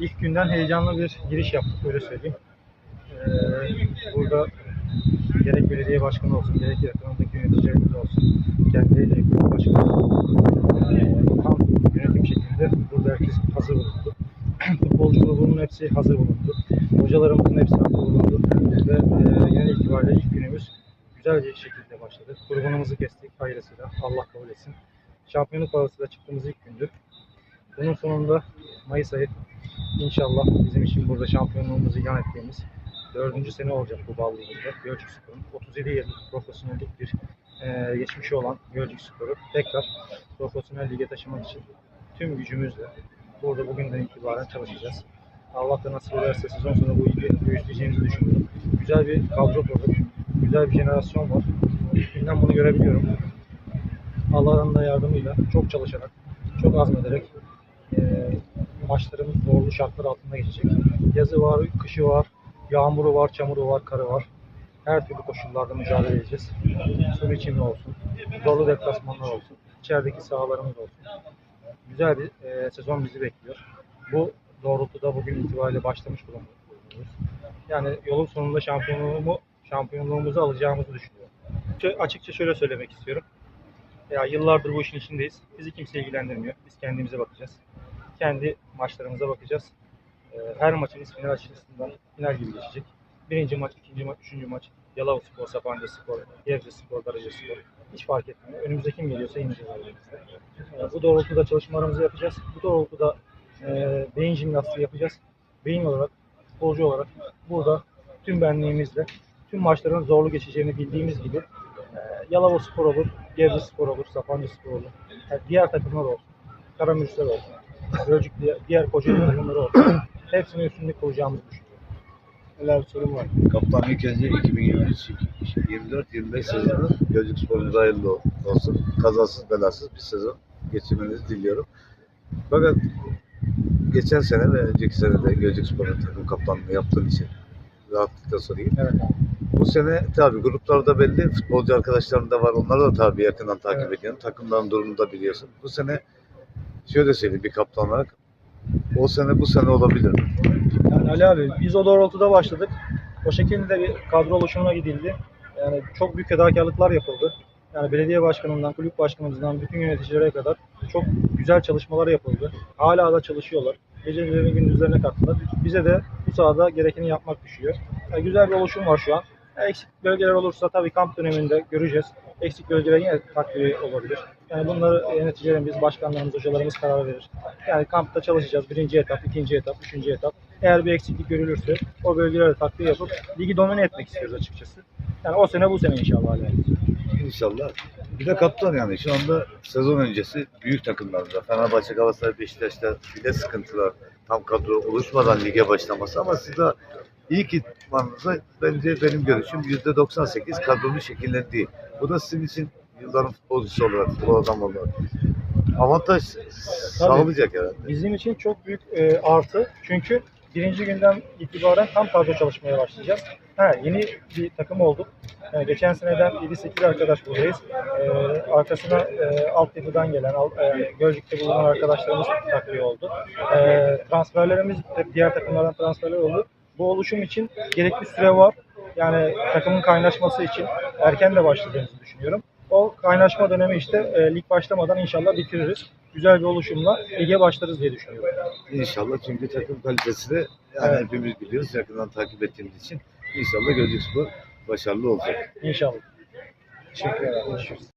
İlk günden heyecanlı bir giriş yaptık öyle söyleyeyim. Ee, burada gerek belediye başkanı olsun, gerek yakınındaki yöneticilerimiz olsun, kendi e, kulüp başkanı olsun, tam yönetim şeklinde burada herkes hazır bulundu. Futbolcu grubunun hepsi hazır bulundu. Hocalarımızın hepsi hazır bulundu. Ve e, genel itibariyle ilk günümüz güzel bir şekilde başladı. Kurbanımızı kestik hayırlısıyla. Allah kabul etsin. Şampiyonluk havasıyla çıktığımız ilk gündü. Bunun sonunda Mayıs ayı inşallah bizim için burada şampiyonluğumuzu ilan ettiğimiz dördüncü sene olacak bu Ballı Ligi'nde. Gölcük Spor'un 37 yıllık profesyonellik bir e, geçmişi olan Gölcük Spor'u tekrar profesyonel lige taşımak için tüm gücümüzle burada bugünden itibaren çalışacağız. Allah da nasip ederse sezon sonu bu ligi büyüteceğimizi düşünüyorum. Güzel bir kadro kurduk. Güzel bir jenerasyon var. İlk günden bunu görebiliyorum. Allah'ın da yardımıyla çok çalışarak, çok azmederek maçlarımız zorlu şartlar altında geçecek. Yazı var, kışı var, yağmuru var, çamuru var, karı var. Her türlü koşullarda mücadele edeceğiz. Su biçimi olsun, zorlu deplasmanlar olsun, içerideki sahalarımız olsun. Güzel bir e, sezon bizi bekliyor. Bu doğrultuda bugün itibariyle başlamış bulunuyoruz. Yani yolun sonunda şampiyonluğumu, şampiyonluğumuzu alacağımızı düşünüyorum. Açıkça şöyle söylemek istiyorum. Ya yıllardır bu işin içindeyiz. Bizi kimse ilgilendirmiyor. Biz kendimize bakacağız. Kendi maçlarımıza bakacağız. Ee, Her maçımız final açısından final gibi geçecek. Birinci maç, ikinci maç, üçüncü maç. Yalova Spor, Sapanca Spor, Gebze Spor, Darıca Spor. Hiç fark etmiyor. Önümüze kim geliyorsa ineceğiz elimizde. Ee, Bu doğrultuda çalışmalarımızı yapacağız. Bu doğrultuda e, beyin jimnastiği yapacağız. Beyin olarak, futbolcu olarak burada tüm benliğimizle tüm maçların zorlu geçeceğini bildiğimiz gibi e, Yalova Spor olur, Gebze Spor olur, Sapanca Spor olur. Diğer takımlar olsun. Karamürsel olsun. Gölcük diğer, diğer Kocaeli takımları olsun. Hepsine üstünlük kuracağımızı düşünüyorum. Neler bir sorun var. Kaptan ilk önce 2023-24-25 sezonu Gölcük Spor'umuza hayırlı olsun. Kazasız belasız bir sezon geçirmenizi diliyorum. Fakat geçen sene ve önceki sene de Gölcük Spor'un takım kaptanlığı yaptığım için rahatlıkla sorayım. Evet abi. Bu sene tabii gruplarda belli futbolcu arkadaşlarım da var. Onları da tabii yakından takip Evet. ediyorum. Takımların durumunu da biliyorsun. Bu sene şöyle söyleyeyim bir kaptan olarak o sene bu sene olabilir? Yani Ali abi biz o doğrultuda başladık. O şekilde bir kadro oluşumuna gidildi. Yani çok büyük fedakarlıklar yapıldı. Yani belediye başkanından, kulüp başkanımızdan, bütün yöneticilere kadar çok güzel çalışmalar yapıldı. Hala da çalışıyorlar. Gecelerini gündüzlerine kattılar. Bize de bu sahada gerekeni yapmak düşüyor. Yani güzel bir oluşum var şu an. Eksik bölgeler olursa tabii kamp döneminde göreceğiz. Eksik bölgeler yine takviye olabilir. Yani bunları yöneticilerimiz, başkanlarımız, hocalarımız karar verir. Yani kampta çalışacağız. Birinci etap, ikinci etap, üçüncü etap. Eğer bir eksiklik görülürse o bölgelere takviye yapıp ligi domine etmek istiyoruz açıkçası. Yani o sene bu sene inşallah. Ali. İnşallah. Bir de kaptan yani şu anda sezon öncesi büyük takımlarda Fenerbahçe, Galatasaray, Beşiktaş'ta bile sıkıntılar. Tam kadro oluşmadan lige başlaması ama siz de ilk idmanınıza bence benim görüşüm %98 kadronun şekillendiği. Bu da sizin için yılların futbolcusu olarak, futbol adam olarak avantaj sağlayacak herhalde. Bizim için çok büyük e, artı. Çünkü birinci günden itibaren tam kadro çalışmaya başlayacağız. Ha, yeni bir takım olduk. E, geçen seneden 7-8 arkadaş buradayız. E, arkasına e, altyapıdan gelen, al, e, Gölcük'te bulunan arkadaşlarımız takviye oldu. E, transferlerimiz hep diğer takımlardan transferler oldu. Bu oluşum için gerekli süre var. Yani takımın kaynaşması için erken de başladığımızı düşünüyorum. O kaynaşma dönemi işte e, lig başlamadan inşallah bitiririz. Güzel bir oluşumla lige başlarız diye düşünüyorum. İnşallah çünkü takım kalitesi de yani Evet. hepimiz biliyoruz yakından takip ettiğimiz için inşallah Gölcük Spor başarılı olacak. İnşallah. Teşekkür ederim.